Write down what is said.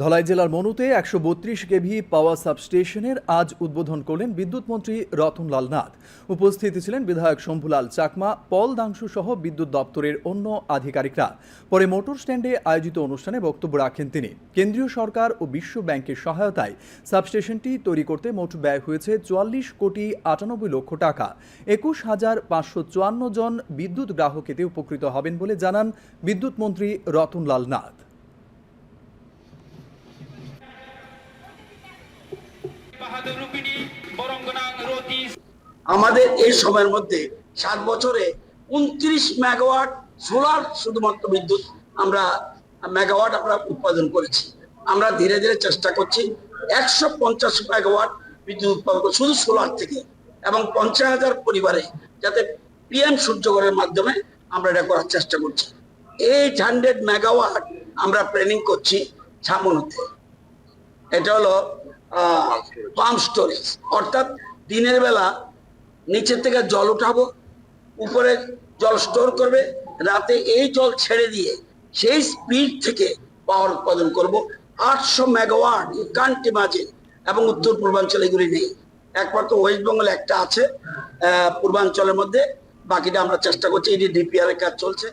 ধলাই জেলার মনুতে একশো বত্রিশ কেভি পাওয়ার সাবস্টেশনের আজ উদ্বোধন করলেন বিদ্যুৎ মন্ত্রী রতনলাল নাথ। উপস্থিত ছিলেন বিধায়ক শম্ভুলাল চাকমা, পল দাংশু সহ বিদ্যুৎ দপ্তরের অন্য আধিকারিকরা। পরে মোটর স্ট্যান্ডে আয়োজিত অনুষ্ঠানে বক্তব্য রাখেন তিনি। কেন্দ্রীয় সরকার ও বিশ্ব ব্যাংকের সহায়তায় সাবস্টেশনটি তৈরি করতে মোট ব্যয় হয়েছে চুয়াল্লিশ কোটি আটানব্বই লক্ষ টাকা। একুশ হাজার পাঁচশো চুয়ান্ন জন বিদ্যুৎ গ্রাহক এতে উপকৃত হবেন বলে জানান বিদ্যুৎ মন্ত্রী রতনলাল নাথ। আমাদের এই সময়ের মধ্যে সাত বছরে উনত্রিশ মেগাওয়াট সোলার শুধুমাত্র বিদ্যুৎ আমরা মেগাওয়াট আমরা উৎপাদন করেছি। আমরা ধীরে ধীরে চেষ্টা করছি একশো পঞ্চাশ মেগাওয়াট বিদ্যুৎ উৎপাদন শুধু সোলার থেকে এবং পঞ্চাশ হাজার পরিবারে যাতে পিএম সূর্যগরের মাধ্যমে আমরা এটা করার চেষ্টা করছি। এইট হান্ড্রেড মেগাওয়াট আমরা প্ল্যানিং করছি ছামনুতে এটা হলো পাম্প স্টোরেজ অর্থাৎ দিনের বেলা নিচের থেকে জল উঠাবো, উপরে জল স্টোর করবে, রাতে এই জল ছেড়ে দিয়ে সেই স্পিড থেকে পাওয়ার উৎপাদন করব। আটশো মেগাওয়াট কান্ট ইমাজিন এবং উত্তর পূর্বাঞ্চলে এগুলি নেই। একমাত্র ওয়েস্ট বেঙ্গল একটা আছে পূর্বাঞ্চলের মধ্যে। বাকিটা আমরা চেষ্টা করছি এটি ডিপিআর এর কাজ চলছে।